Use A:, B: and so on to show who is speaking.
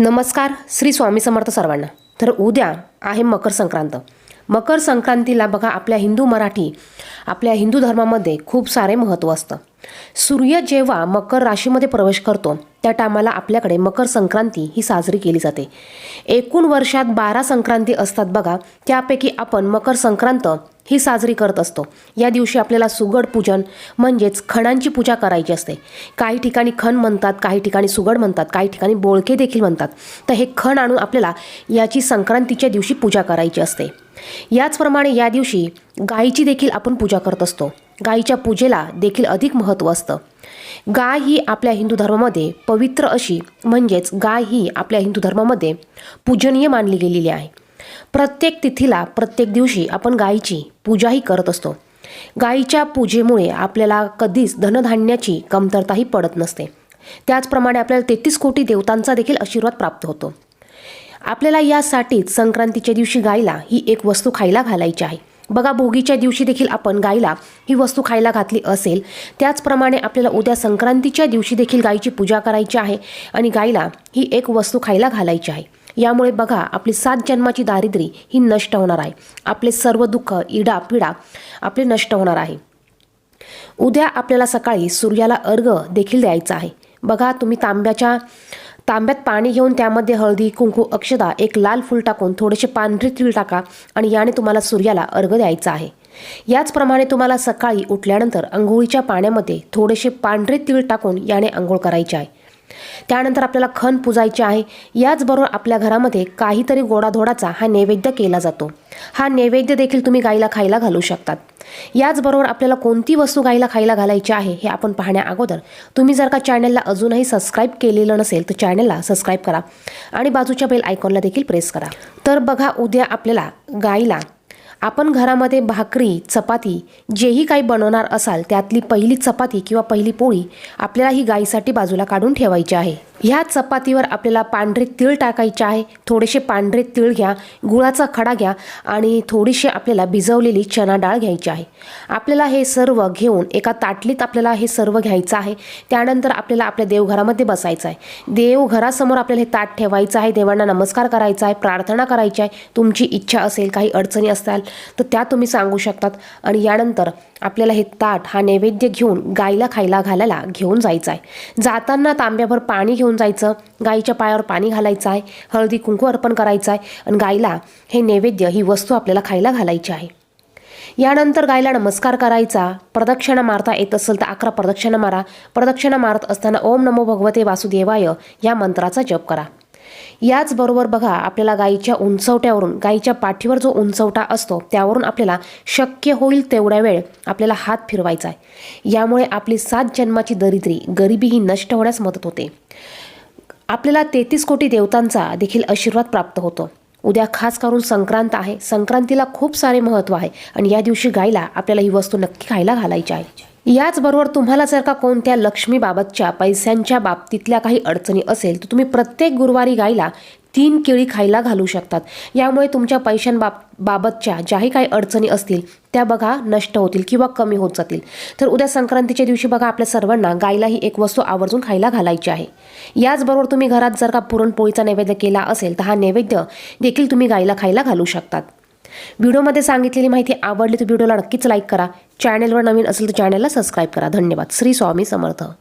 A: नमस्कार श्री स्वामी समर्थ सर्वांना. तर उद्या आहे मकर संक्रांत. मकर संक्रांतीला बघा आपल्या हिंदू मराठी आपल्या हिंदू धर्मामध्ये खूप सारे महत्त्व असतं. सूर्य जेव्हा मकर राशीमध्ये प्रवेश करतो त्या टायमाला आपल्याकडे मकर संक्रांती ही साजरी केली जाते. एकूण वर्षात बारा संक्रांती असतात बघा त्यापैकी आपण मकर संक्रांत ही साजरी करत असतो. या दिवशी आपल्याला सुगड पूजन म्हणजेच खणांची पूजा करायची असते. काही ठिकाणी खण म्हणतात काही ठिकाणी सुगड म्हणतात काही ठिकाणी बोळके देखील म्हणतात. तर हे खण आणून आपल्याला याची संक्रांतीच्या दिवशी पूजा करायची असते. याचप्रमाणे या दिवशी गायीची देखील आपण पूजा करत असतो. गायीच्या पूजेला देखील अधिक महत्त्व असतं. गाय ही आपल्या हिंदू धर्मामध्ये पवित्र अशी म्हणजेच गाय ही आपल्या हिंदू धर्मामध्ये पूजनीय मानली गेलेली आहे. प्रत्येक तिथीला प्रत्येक दिवशी आपण गायीची पूजाही करत असतो. गायीच्या पूजेमुळे आपल्याला कधीच धनधान्याची कमतरताही पडत नसते. त्याचप्रमाणे आपल्याला तेहतीस कोटी देवतांचा देखील आशीर्वाद प्राप्त होतो. आपल्याला यासाठीच संक्रांतीच्या दिवशी गायीला ही एक वस्तू खायला घालायची आहे. बघा भोगीच्या दिवशी देखील आपण गायीला ही वस्तू खायला घातली असेल. त्याचप्रमाणे आपल्याला उद्या संक्रांतीच्या दिवशी देखील गायीची पूजा करायची आहे आणि गायीला ही एक वस्तू खायला घालायची आहे. यामुळे बघा आपली सात जन्माची दारिद्र्य ही नष्ट होणार आहे. आपले सर्व दुःख इडा पिडा आपले नष्ट होणार आहे. उद्या आपल्याला सकाळी सूर्याला अर्घ देखील द्यायचा आहे. बघा तुम्ही तांब्याच्या तांब्यात पाणी घेऊन त्यामध्ये हळदी कुंकू अक्षदा एक लाल फूल टाकून थोडेसे पांढरे तीळ टाका आणि याने तुम्हाला सूर्याला अर्घ द्यायचा आहे. याचप्रमाणे तुम्हाला सकाळी उठल्यानंतर अंघोळीच्या पाण्यामध्ये थोडेसे पांढरे तीळ टाकून याने आंघोळ करायचे आहे. त्यानंतर आपल्याला खण पुजायचे आहे. याचबरोबर आपल्या घरामध्ये काहीतरी गोडाधोडाचा हा नैवेद्य केला जातो. हा नैवेद्य देखील तुम्ही गाईला खायला घालू शकतात. याचबरोबर आपल्याला कोणती वस्तू गाईला खायला घालायची आहे हे आपण पाहण्या अगोदर तुम्ही जर का चॅनलला अजूनही सबस्क्राईब केलेलं नसेल तर चॅनलला सबस्क्राईब करा आणि बाजूच्या बेल आयकॉनला देखील प्रेस करा. तर बघा उद्या आपल्याला गाईला आपण घरामध्ये भाकरी चपाती जेही काही बनवणार असाल त्यातली पहिली चपाती किंवा पहिली पोळी आपल्याला ही गाईसाठी बाजूला काढून ठेवायची आहे. ह्या चपातीवर आपल्याला पांढरे तीळ टाकायचे आहे. थोडेसे पांढरे तीळ घ्या गुळाचा खडा घ्या आणि थोडीशी आपल्याला भिजवलेली चना डाळ घ्यायची आहे. आपल्याला हे सर्व घेऊन एका ताटलीत आपल्याला हे सर्व घ्यायचं आहे. त्यानंतर आपल्याला आपल्या देवघरामध्ये बसायचं आहे. देवघरासमोर आपल्याला हे ताट ठेवायचं आहे. देवांना नमस्कार करायचा आहे प्रार्थना करायची आहे. तुमची इच्छा असेल काही अडचणी असतात तर त्या तुम्ही सांगू शकतात. आणि यानंतर आपल्याला हे ताट हा नैवेद्य घेऊन गाईला खायला घालायला घेऊन जायचं आहे जाताना तांब्याभर पाणी घेऊन जायचं गाईच्या पायावर पाणी घालायचं आहे हळदी कुंकू अर्पण करायचं आहे आणि गाईला हे नैवेद्य ही वस्तू आपल्याला खायला घालायची आहे. यानंतर गायला नमस्कार करायचा. प्रदक्षिणा मारता येत असेल तर अकरा प्रदक्षिणा मारा. प्रदक्षिणा मारत असताना ओम नमो भगवते वासुदेवाय या मंत्राचा जप करा. याचबरोबर बघा आपल्याला गाईच्या उंचवट्यावरून गाईच्या पाठीवर जो उंचवटा असतो त्यावरून आपल्याला शक्य होईल तेवढ्या वेळ आपल्याला हात फिरवायचा आहे. यामुळे आपली सात जन्माची दरिद्री गरिबी ही नष्ट होण्यास मदत होते. आपल्याला तेहतीस कोटी देवतांचा देखील आशीर्वाद प्राप्त होतो. उद्या खास करून संक्रांत आहे. संक्रांतीला खूप सारे महत्त्व आहे आणि या दिवशी गायला आपल्याला ही वस्तू नक्की खायला घालायची आहे. याचबरोबर तुम्हाला जर का कोणत्या लक्ष्मीबाबतच्या पैशांच्या बाबतीतल्या काही अडचणी असेल तर तुम्ही प्रत्येक गुरुवारी गायला तीन केळी खायला घालू शकतात. यामुळे तुमच्या पैशांबाब बाबतच्या ज्याही काही अडचणी असतील त्या बघा नष्ट होतील किंवा कमी होत जातील. तर उद्या संक्रांतीच्या दिवशी बघा आपल्या सर्वांना गायला ही एक वस्तू आवर्जून खायला घालायची आहे. याचबरोबर तुम्ही घरात जर का पुरणपोळीचा नैवेद्य केला असेल तर हा नैवेद्य देखील तुम्ही गायला खायला घालू शकतात. व्हिडिओमध्ये सांगितलेली माहिती आवडली तर व्हिडिओला नक्कीच लाईक करा. चॅनेलवर नवीन असेल तर चॅनेलला सबस्क्राईब करा. धन्यवाद. श्री स्वामी समर्थ.